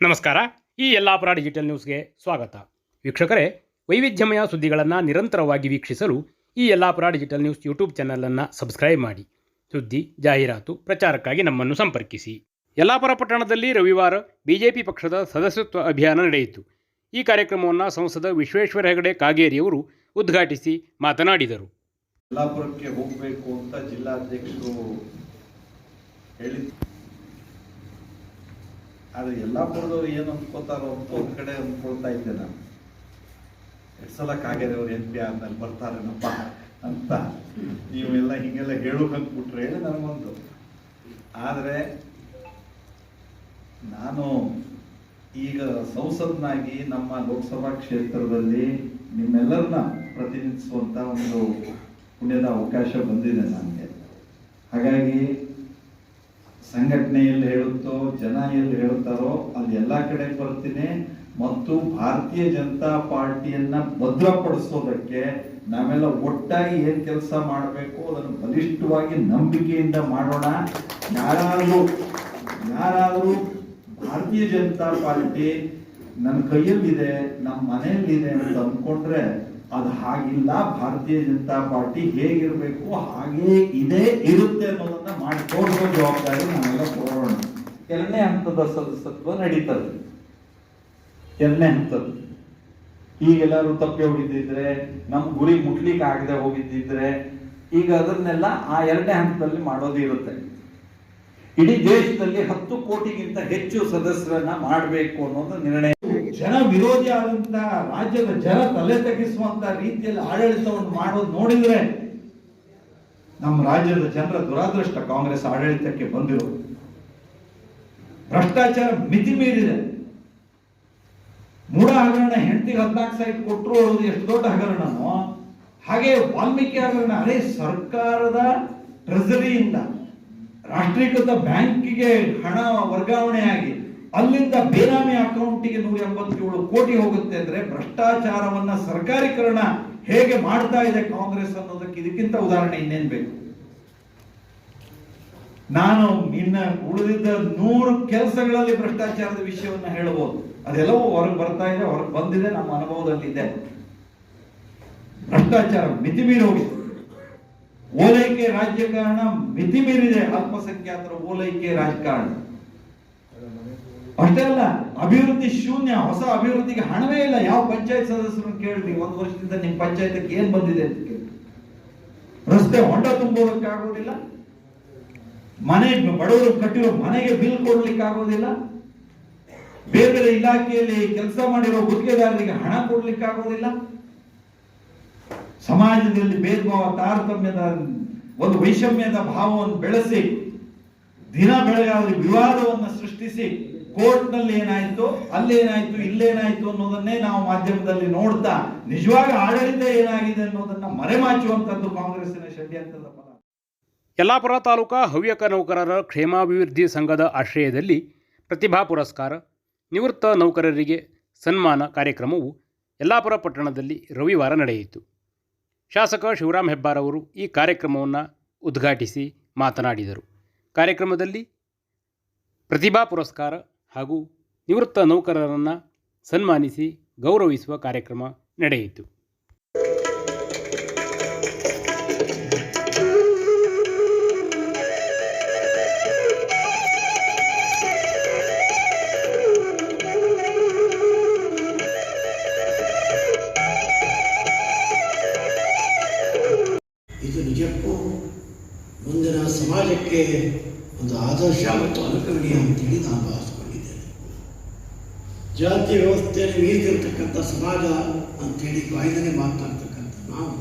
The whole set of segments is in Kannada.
ನಮಸ್ಕಾರ. ಈ ಯಲ್ಲಾಪುರ ಡಿಜಿಟಲ್ ನ್ಯೂಸ್ಗೆ ಸ್ವಾಗತ. ವೀಕ್ಷಕರೇ, ವೈವಿಧ್ಯಮಯ ಸುದ್ದಿಗಳನ್ನು ನಿರಂತರವಾಗಿ ವೀಕ್ಷಿಸಲು ಈ ಯಲ್ಲಾಪುರ ಡಿಜಿಟಲ್ ನ್ಯೂಸ್ ಯೂಟ್ಯೂಬ್ ಚಾನಲನ್ನು ಸಬ್ಸ್ಕ್ರೈಬ್ ಮಾಡಿ. ಸುದ್ದಿ, ಜಾಹೀರಾತು, ಪ್ರಚಾರಕ್ಕಾಗಿ ನಮ್ಮನ್ನು ಸಂಪರ್ಕಿಸಿ. ಯಲ್ಲಾಪುರ ಪಟ್ಟಣದಲ್ಲಿ ರವಿವಾರ ಬಿಜೆಪಿ ಪಕ್ಷದ ಸದಸ್ಯತ್ವ ಅಭಿಯಾನ ನಡೆಯಿತು. ಈ ಕಾರ್ಯಕ್ರಮವನ್ನು ಸಂಸದ ವಿಶ್ವೇಶ್ವರ ಹೆಗಡೆ ಕಾಗೇರಿಯವರು ಉದ್ಘಾಟಿಸಿ ಮಾತನಾಡಿದರು. ಯಲ್ಲಾಪುರಕ್ಕೆ ಹೋಗಬೇಕು ಅಂತ ಜಿಲ್ಲಾಧ್ಯಕ್ಷರು ಹೇಳಿದ್ರು. ಆದ್ರೆ ಯಲ್ಲಾಪುರದವ್ರು ಏನು ಅಂದ್ಕೋತಾರೋ ಅಂತ ಒಂದ್ ಕಡೆ ಅಂದ್ಕೊಳ್ತಾ ಇದ್ದೆ ನಾನು. ಕಾಗೇರಿ ಅವ್ರು ಎನ್ ಪಿ ಆದ್ಮೇಲೆ ಬರ್ತಾರೇನಪ್ಪ ಅಂತ ನೀವೆಲ್ಲ ಹಿಂಗೆಲ್ಲ ಹೇಳೋಕೆ ಅಂದ್ಬಿಟ್ರೆ ಹೇಳಿ ನನಗೊಂದು. ಆದ್ರೆ ನಾನು ಈಗ ಸಂಸದನಾಗಿ ನಮ್ಮ ಲೋಕಸಭಾ ಕ್ಷೇತ್ರದಲ್ಲಿ ನಿಮ್ಮೆಲ್ಲರನ್ನ ಪ್ರತಿನಿಧಿಸುವಂತ ಒಂದು ಪುಣ್ಯದ ಅವಕಾಶ ಬಂದಿದೆ ನನಗೆ. ಹಾಗಾಗಿ ಸಂಘಟನೆ ಎಲ್ಲಿ ಹೇಳುತ್ತೋ ಜನ ಎಲ್ಲಿ ಹೇಳುತ್ತಾರೋ, ಅಲ್ಲಿ ಎಲ್ಲ ಕಡೆ ಬರ್ತೀನಿ ಮತ್ತು ಭಾರತೀಯ ಜನತಾ ಪಾರ್ಟಿಯನ್ನ ಭದ್ರಪಡಿಸೋದಕ್ಕೆ ನಾವೆಲ್ಲ ಒಟ್ಟಾಗಿ ಏನ್ ಕೆಲಸ ಮಾಡಬೇಕು, ಅದನ್ನು ಬಲಿಷ್ಠವಾಗಿ ನಂಬಿಕೆಯಿಂದ ಮಾಡೋಣ. ಯಾರಾದರೂ ಯಾರಾದರೂ ಭಾರತೀಯ ಜನತಾ ಪಾರ್ಟಿ ನನ್ನ ಕೈಯಲ್ಲಿದೆ, ನಮ್ಮ ಮನೆಯಲ್ಲಿದೆ ಅಂತ ಅಂದ್ಕೊಂಡ್ರೆ ಅದು ಹಾಗಿಲ್ಲ, ಭಾರತೀಯ ಜನತಾ ಪಾರ್ಟಿ ಹೇಗಿರ್ಬೇಕು, ಹಾಗೇ ಇದೆ, ಇರುತ್ತೆ ಅನ್ನೋದನ್ನ ಮಾಡಿ ತೋರಿಸೋ ಜವಾಬ್ದಾರಿ ನಾವೆಲ್ಲ ಕೊಡೋಣ ಎರಡನೇ ಹಂತದ ಸದಸ್ಯತ್ವ ನಡೀತದೆ. ಎರಡನೇ ಹಂತದ ಈಗೆಲ್ಲರೂ ತಪ್ಪಿ ಹೋಗಿದ್ದಿದ್ರೆ, ನಮ್ ಗುರಿ ಮುಟ್ಲಿಕ್ಕೆ ಆಗದೆ ಹೋಗಿದ್ದಿದ್ರೆ, ಈಗ ಅದನ್ನೆಲ್ಲ ಆ ಎರಡನೇ ಹಂತದಲ್ಲಿ ಮಾಡೋದು ಇರುತ್ತೆ. ಇಡೀ ದೇಶದಲ್ಲಿ ಹತ್ತು ಕೋಟಿಗಿಂತ ಹೆಚ್ಚು ಸದಸ್ಯರನ್ನ ಮಾಡಬೇಕು ಅನ್ನೋದು ನಿರ್ಣಯ. ಜನ ವಿರೋಧಿ ಆದಂತಹ ರಾಜ್ಯದ ಜನ ತಲೆ ತಗ್ಗಿಸುವಂತ ರೀತಿಯಲ್ಲಿ ಆಡಳಿತವನ್ನು ಮಾಡೋದು ನೋಡಿದ್ರೆ ನಮ್ಮ ರಾಜ್ಯದ ಜನರ ದುರಾದೃಷ್ಟ ಕಾಂಗ್ರೆಸ್ ಆಡಳಿತಕ್ಕೆ ಬಂದಿರೋ ಭ್ರಷ್ಟಾಚಾರ ಮಿತಿ ಮೀರಿದೆ. ಮೂಢ ಹಗರಣ ಹೆಂಡತಿಗೆ ಹದಿನಾಲ್ಕು ಸೈಟ್ ಕೊಟ್ಟರು ಎಷ್ಟು ದೊಡ್ಡ ಹಗರಣನೋ ಹಾಗೆ ವಾಲ್ಮೀಕಿ ಹಗರಣ ಅದೇ ಸರ್ಕಾರದ ಟ್ರೆಸರಿಯಿಂದ ರಾಷ್ಟ್ರೀಕೃತ ಬ್ಯಾಂಕಿಗೆ ಹಣ ವರ್ಗಾವಣೆ ಅಲ್ಲಿಂದ ಬೇನಾಮಿ ಅಕೌಂಟಿಗೆ ನೂರ ಎಂಬತ್ತೇಳು ಕೋಟಿ ಹೋಗುತ್ತೆ ಅಂದ್ರೆ ಭ್ರಷ್ಟಾಚಾರವನ್ನ ಸರ್ಕಾರೀಕರಣ ಹೇಗೆ ಮಾಡ್ತಾ ಇದೆ ಕಾಂಗ್ರೆಸ್ ಅನ್ನೋದಕ್ಕೆ ಇದಕ್ಕಿಂತ ಉದಾಹರಣೆ ಇನ್ನೇನ್ ಬೇಕು? ನಾನು ಇನ್ನ ಉಳಿದಿದ್ದ ನೂರು ಕೆಲಸಗಳಲ್ಲಿ ಭ್ರಷ್ಟಾಚಾರದ ವಿಷಯವನ್ನ ಹೇಳಬಹುದು ಅದೆಲ್ಲವೂ ಹೊರಗೆ ಬರ್ತಾ ಇದೆ, ಹೊರಗೆ ಬಂದಿದೆ, ನಮ್ಮ ಅನುಭವದಲ್ಲಿದೆ. ಭ್ರಷ್ಟಾಚಾರ ಮಿತಿ ಮೀರಿ ಹೋಗಿದೆ. ಓಲೈಕೆ ರಾಜಕಾರಣ ಮಿತಿ ಮೀರಿದೆ ಅಲ್ಪಸಂಖ್ಯಾತರ ಓಲೈಕೆ ರಾಜಕಾರಣ. ಅಷ್ಟೇ ಅಲ್ಲ, ಅಭಿವೃದ್ಧಿ ಶೂನ್ಯ, ಹೊಸ ಅಭಿವೃದ್ಧಿಗೆ ಹಣವೇ ಇಲ್ಲ. ಯಾವ ಪಂಚಾಯತ್ ಸದಸ್ಯರನ್ನು ಕೇಳ್ರಿ, ಒಂದು ವರ್ಷದಿಂದ ನಿಮ್ ಪಂಚಾಯತ್ಗೆ ಏನ್ ಬಂದಿದೆ ಅಂತ ಕೇಳಿ ರಸ್ತೆ ಹೊಂಡ ತುಂಬೋದಕ್ಕೆ ಆಗೋದಿಲ್ಲ. ಮನೆ ಬಡವರು ಕಟ್ಟಿರೋ ಮನೆಗೆ ಬಿಲ್ ಕೊಡ್ಲಿಕ್ಕೆ ಆಗೋದಿಲ್ಲ. ಬೇರೆ ಬೇರೆ ಇಲಾಖೆಯಲ್ಲಿ ಕೆಲಸ ಮಾಡಿರೋ ಗುತ್ತಿಗೆದಾರರಿಗೆ ಹಣ ಕೊಡ್ಲಿಕ್ಕೆ ಆಗೋದಿಲ್ಲ. ಸಮಾಜದಲ್ಲಿ ಭೇದ ಭಾವ ತಾರತಮ್ಯದ ಒಂದು ವೈಷಮ್ಯದ ಭಾವವನ್ನು ಬೆಳೆಸಿ, ದಿನ ಬೆಳಗಾದ ವಿವಾದವನ್ನು ಸೃಷ್ಟಿಸಿ ಕೋರ್ಟ್ನಲ್ಲಿ ಏನಾಯ್ತು? ಅಲ್ಲೇನಾಯ್ತು ಇಲ್ಲೇನಾಯ್ತು ಅನ್ನೋದನ್ನೇ ನಾವು ಮಾಧ್ಯಮದಲ್ಲಿ ನೋಡ್ತಾ ನಿಜವಾಗಿ ಆಡಳಿತ ಏನಾಗಿದೆ ಅನ್ನೋದನ್ನ ಮರೆಮಾಚುವಂತದ್ದು ಕಾಂಗ್ರೆಸ್ಸಿನ ಷಡ್ಯಂತ್ರದ ಫಲ ಯಲ್ಲಾಪುರ ತಾಲೂಕಾ ಹವ್ಯಕ ನೌಕರರ ಕ್ಷೇಮಾಭಿವೃದ್ಧಿ ಸಂಘದ ಆಶ್ರಯದಲ್ಲಿ ಪ್ರತಿಭಾ ಪುರಸ್ಕಾರ, ನಿವೃತ್ತ ನೌಕರರಿಗೆ ಸನ್ಮಾನ ಕಾರ್ಯಕ್ರಮವು ಯಲ್ಲಾಪುರ ಪಟ್ಟಣದಲ್ಲಿ ರವಿವಾರ ನಡೆಯಿತು. ಶಾಸಕ ಶಿವರಾಮ್ ಹೆಬ್ಬಾರ್ ಅವರು ಈ ಕಾರ್ಯಕ್ರಮವನ್ನು ಉದ್ಘಾಟಿಸಿ ಮಾತನಾಡಿದರು. ಕಾರ್ಯಕ್ರಮದಲ್ಲಿ ಪ್ರತಿಭಾ ಪುರಸ್ಕಾರ ಹಾಗೂ ನಿವೃತ್ತ ನೌಕರರನ್ನು ಸನ್ಮಾನಿಸಿ ಗೌರವಿಸುವ ಕಾರ್ಯಕ್ರಮ ನಡೆಯಿತು. ಇದು ನಿಜಕ್ಕೂ ಮುಂದಿನ ಸಮಾಜಕ್ಕೆ ಒಂದು ಆದರ್ಶ ಮತ್ತು ಅನುಕರಣೀಯ ಜಾತಿ ವ್ಯವಸ್ಥೆಯಲ್ಲಿ ಮೀರಿದಿರ್ತಕ್ಕಂಥ ಸಮಾಜ ಅಂತೇಳಿ ಬಾಯಿನೇ ಮಾತನಾಡ್ತಕ್ಕಂಥ ನಾವು.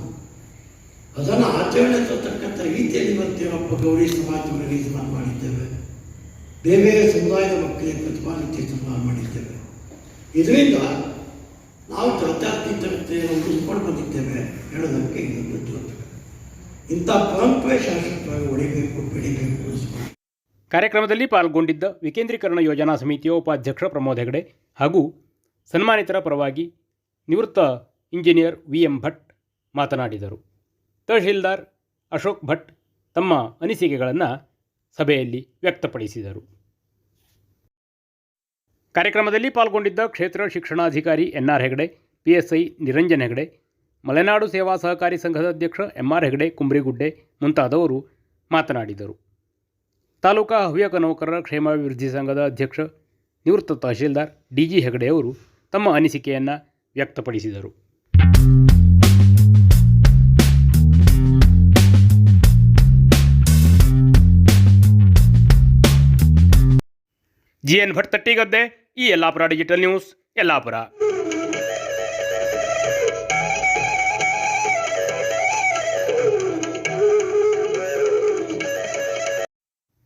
ಅದನ್ನು ಆಚರಣೆ ತರ್ತಕ್ಕಂಥ ರೀತಿಯಲ್ಲಿ ಇವತ್ತೇನಪ್ಪ ಗೌರಿ ಸಮಾಜವನ್ನು ಸನ್ಮಾನ ಮಾಡಿದ್ದೇವೆ. ಬೇರೆ ಬೇರೆ ಸಮುದಾಯದ ಮಕ್ಕಳಿಗೆ ಪ್ರತಿಭಾನಿತ್ಯ ಸನ್ಮಾನ ಮಾಡಿದ್ದೇವೆ. ಇದರಿಂದ ನಾವು ಜಾತ್ಯತೀತತೆಯನ್ನು ಉಳಿಸ್ಕೊಂಡು ಬಂದಿದ್ದೇವೆ. ಹೇಳೋದಕ್ಕೆ ದ್ಯೋತಕ ಇಂಥ ಪರಂಪರೆ ಶಾಶ್ವತವಾಗಿ ಒಡಿಬೇಕು ಬೆಳಿಬೇಕು ಉಳಿಸ್ಬೇಕು ಕಾರ್ಯಕ್ರಮದಲ್ಲಿ ಪಾಲ್ಗೊಂಡಿದ್ದ ವಿಕೇಂದ್ರೀಕರಣ ಯೋಜನಾ ಸಮಿತಿಯ ಉಪಾಧ್ಯಕ್ಷ ಪ್ರಮೋದ್ ಹೆಗಡೆ ಹಾಗೂ ಸನ್ಮಾನಿತರ ಪರವಾಗಿ ನಿವೃತ್ತ ಇಂಜಿನಿಯರ್ ವಿ ಎಂ ಭಟ್ ಮಾತನಾಡಿದರು. ತಹಶೀಲ್ದಾರ್ ಅಶೋಕ್ ಭಟ್ ತಮ್ಮ ಅನಿಸಿಕೆಗಳನ್ನು ಸಭೆಯಲ್ಲಿ ವ್ಯಕ್ತಪಡಿಸಿದರು. ಕಾರ್ಯಕ್ರಮದಲ್ಲಿ ಪಾಲ್ಗೊಂಡಿದ್ದ ಕ್ಷೇತ್ರ ಶಿಕ್ಷಣಾಧಿಕಾರಿ ಎನ್ಆರ್ ಹೆಗಡೆ, ಪಿಎಸ್ಐ ನಿರಂಜನ್ ಹೆಗಡೆ, ಮಲೆನಾಡು ಸೇವಾ ಸಹಕಾರಿ ಸಂಘದ ಅಧ್ಯಕ್ಷ ಎಂಆರ್ ಹೆಗಡೆ, ಕುಂಬ್ರಿಗುಡ್ಡೆ ಮುಂತಾದವರು ಮಾತನಾಡಿದರು. ತಾಲೂಕಾ ಹವ್ಯಕ ನೌಕರರ ಕ್ಷೇಮಾಭಿವೃದ್ಧಿ ಸಂಘದ ಅಧ್ಯಕ್ಷ, ನಿವೃತ್ತ ತಹಶೀಲ್ದಾರ್ ಡಿಜಿ ಜಿ ಹೆಗಡೆಯವರು ತಮ್ಮ ಅನಿಸಿಕೆಯನ್ನು ವ್ಯಕ್ತಪಡಿಸಿದರು. ಜಿ ಎನ್ ಭಟ್ ತಟ್ಟಿಗದ್ದೆ, ಈ Yellapur digital news, Yellapur.